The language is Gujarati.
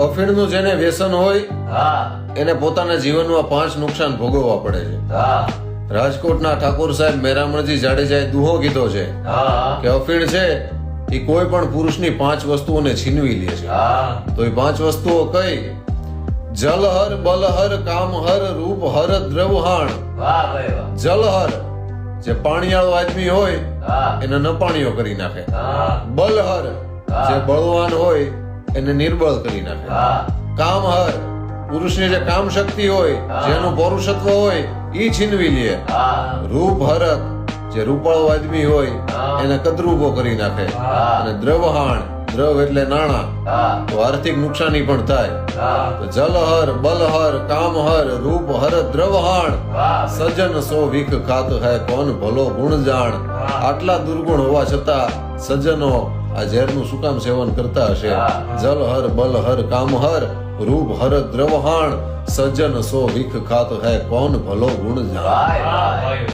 અફીણનું જેને વ્યસન હોય એને પોતાના જીવનમાં પાંચ નુકસાન ભોગવવા પડે છે. રાજકોટના ઠાકોર સાહેબ મેરામણજી જાડેજાએ દુહો કીધો છે કે અફીણ છે એ કોઈ પણ પુરુષની પાંચ વસ્તુઓને છીનવી લે છે. તો એ પાંચ વસ્તુઓ કઈ? જલહર બલહર કામહર રૂપહર દ્રવહાણ. જલહર જે પાણીયાળો આદમી હોય એને નપાણીઓ કરી નાખે. બલહર જે બળવાન હોય એને નિર્બળ કરી નાખે. કામ હર પુરુષની જે કામ શક્તિ હોય, જેનું પૌરુષત્વ હોય એ છીનવી લે. રૂપ હરક, જે રૂપાળો આદમી હોય, એને કદરૂપો કરી નાખે. અને દ્રવહાણ, દ્રવ એટલે નાણાં, તો આર્થિક નુકસાની પણ થાય. તો જલહર, બલહર, કામહર, રૂપ હર, દ્રવહાણ, સજન સો વિખ ખાત હે, કોન ભલો ગુણ જાણ આટલા દુર્ગુણ હોવા છતાં સજ્જનો આ ઝેરનું શું કામ સેવન કરતા હશે? જલ હર બલ હર કામ હર રૂપ હર દ્રવહાણ સજ્જન સો વિખ ખાત હૈ કોણ ભલો ગુણ વાહ